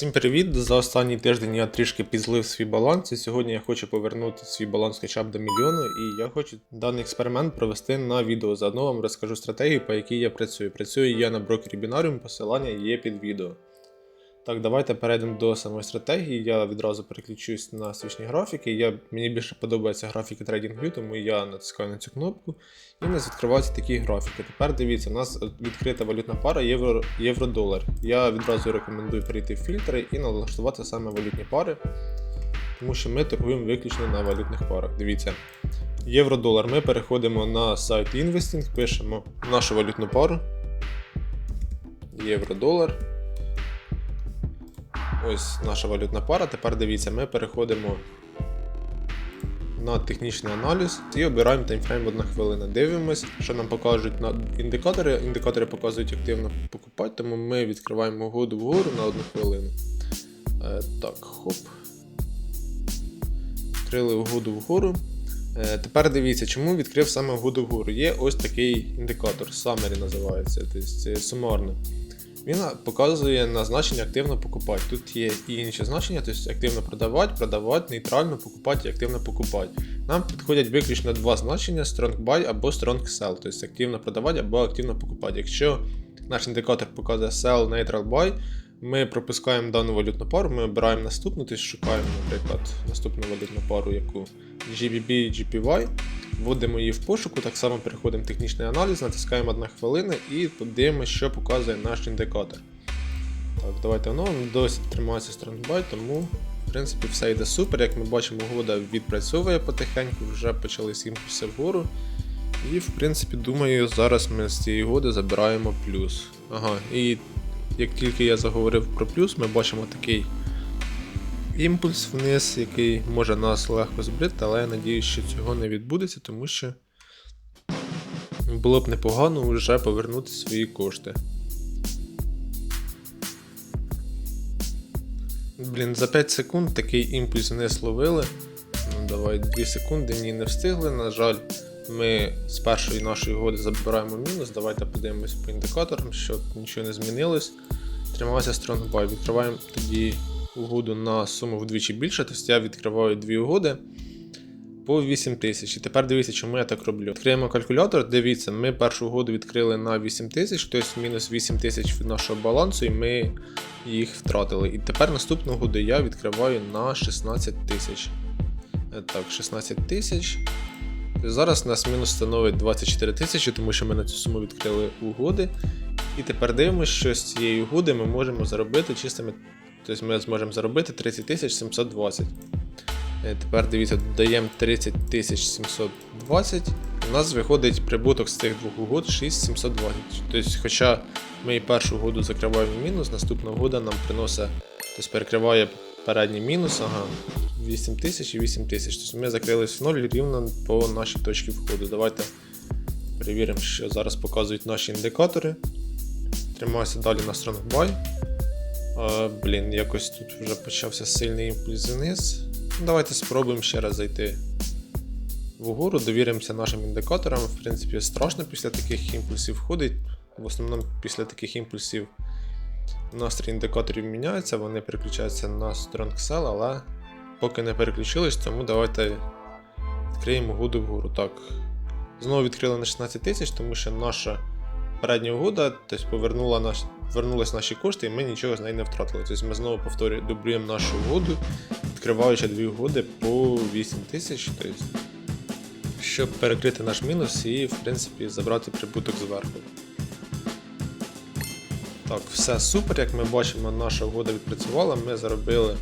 Всім привіт! За останній тиждень я трішки підзлив свій баланс, і сьогодні я хочу повернути свій баланс хоча б до мільйону, і я хочу даний експеримент провести на відео. Заодно вам розкажу стратегію, по якій я працюю. Працюю я на брокері Binarium, посилання є під відео. Так, давайте перейдемо до самої стратегії. Я відразу переключусь на свічні графіки. Я, мені більше подобаються графіки TradingView, тому я натискаю на цю кнопку і у нас відкриваються такі графіки. Тепер дивіться, у нас відкрита валютна пара євро, євро-долар. Я відразу рекомендую перейти в фільтри і налаштувати саме валютні пари, тому що ми торгуємо виключно на валютних парах. Дивіться. Євро-долар. Ми переходимо на сайт Investing, пишемо нашу валютну пару. Євро-долар. Ось наша валютна пара. Тепер дивіться, ми переходимо на технічний аналіз і обираємо таймфрейм в 1 хвилина. Дивимось, що нам покажуть на індикатори. Індикатори показують активно покупати, тому ми відкриваємо угоду вгору на 1 хвилину. Е, так, хоп. Відкрили угоду вгору. Е, тепер дивіться, чому відкрив саме угоду вгору. Є ось такий індикатор, Summary називається, тобто сумарно. Він показує на значення активно покупати. Тут є і інші значення, тобто активно продавати, продавати, нейтрально покупати і активно покупати. Нам підходять виключно два значення: Strong Buy або Strong Sell, тобто активно продавати або активно покупати. Якщо наш індикатор показує Sell, Neutral Buy, ми пропускаємо дану валютну пару, ми обираємо наступну, тобто шукаємо, наприклад, наступну валютну пару, яку GBP, GPY. Вводимо її в пошуку, так само переходимо в технічний аналіз, натискаємо 1 хвилина і подивимося, що показує наш індикатор. Так, Давайте оновимо, досі тримається StrongBuy, тому в принципі все йде супер. Як ми бачимо, угода відпрацьовує потихеньку, вже почались імпульси вгору. І в принципі, думаю, зараз ми з цієї угоди забираємо плюс. Ага, і як тільки я заговорив про плюс, ми бачимо такий імпульс вниз, який може нас легко збрити, але я надіюсь, що цього не відбудеться, тому що було б непогано вже повернути свої кошти. Блін, за 5 секунд такий імпульс вниз ловили. Ну давай 2 секунди, ні, не встигли. На жаль, ми з першої нашої угоди забираємо мінус. Давайте подивимось по індикаторам, щоб нічого не змінилось. Тримався Strong. Відкриваємо тоді угоду на суму вдвічі більше, тобто я відкриваю дві угоди по 8 тисяч. І тепер дивіться, чому я так роблю. Відкриємо калькулятор, дивіться, ми першу угоду відкрили на 8 тисяч, тобто мінус 8 тисяч від нашого балансу, і ми їх втратили. І тепер наступну угоду я відкриваю на 16 тисяч. Е, Так, 16 тисяч. Зараз у нас мінус становить 24 тисячі, тому що ми на цю суму відкрили угоди. І тепер дивимося, що з цієї угоди ми можемо заробити чистими Тобто ми зможемо заробити 30 720. Е, Тепер дивіться, додаємо 30 720. У нас виходить прибуток з цих двох угод 6720. Тобто, хоча ми і першу угоду закриваємо мінус, наступна угода нам приносить, тобто перекриває передній мінус, ага, 8000 і 8000. Тобто ми закрились в ноль рівно по нашій точці входу. Давайте перевіримо, що зараз показують наші індикатори. Тримаємося далі на Buy. А, Блін, якось тут вже почався сильний імпульс вниз. Давайте спробуємо ще раз зайти вгору, довіримося нашим індикаторам. В принципі, страшно після таких імпульсів ходить. В основному після таких імпульсів настрій індикаторів міняється, вони переключаються на Strong Sell, але поки не переключились, тому давайте відкриємо угоду вгору. Так. Знову відкрили на 16 тисяч, тому що наша передня угода тобто повернула наш, вернулись наші кошти, і ми нічого з неї не втратили. Тобто ми знову повторюємо, дублюємо нашу угоду, відкриваючи дві угоди по 8 тисяч, тобто, щоб перекрити наш мінус і, в принципі, забрати прибуток зверху. Так, все супер, як ми бачимо, наша угода відпрацювала, ми заробили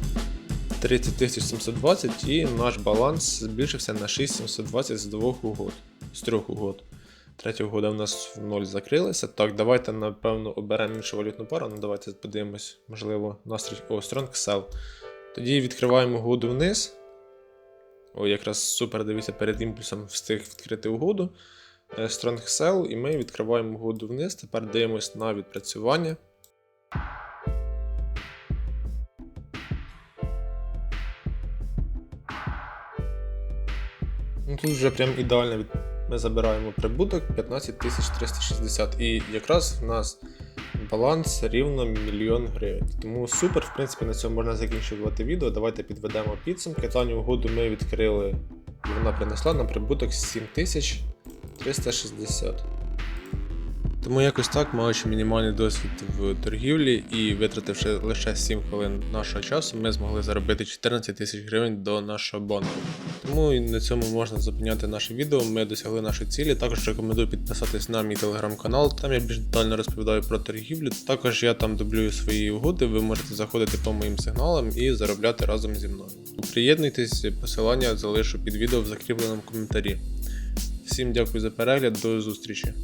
30 720 і наш баланс збільшився на 6720 з двох угод, з трьох угод. Третя угода у нас в ноль закрилася. Так, давайте, напевно, оберемо іншу валютну пару. Ну, давайте подивимось, можливо, настрій. О, Strong Sell. Тоді відкриваємо угоду вниз. О, якраз супер, дивіться, перед імпульсом встиг відкрити угоду. Е, Strong Sell, і ми відкриваємо угоду вниз. Тепер дивимось на відпрацювання. Ну, Тут вже прям ідеально від... ми забираємо прибуток 15360. І якраз в нас Баланс рівно мільйон гривень. Тому супер, в принципі, на цьому можна закінчувати відео. Давайте підведемо підсумки. Останню угоду ми відкрили, і вона принесла нам прибуток 7360. Тому якось так, маючи мінімальний досвід в торгівлі і витративши лише 7 хвилин нашого часу, ми змогли заробити 14 тисяч гривень до нашого бонусу. Тому на цьому можна зупиняти наше відео. Ми досягли нашої цілі. Також рекомендую підписатись на мій телеграм-канал. Там я більш детально розповідаю про торгівлю. Також я там дублюю свої угоди. Ви можете заходити по моїм сигналам і заробляти разом зі мною. Приєднуйтесь, посилання залишу під відео в закріпленому коментарі. Всім дякую за перегляд, до зустрічі.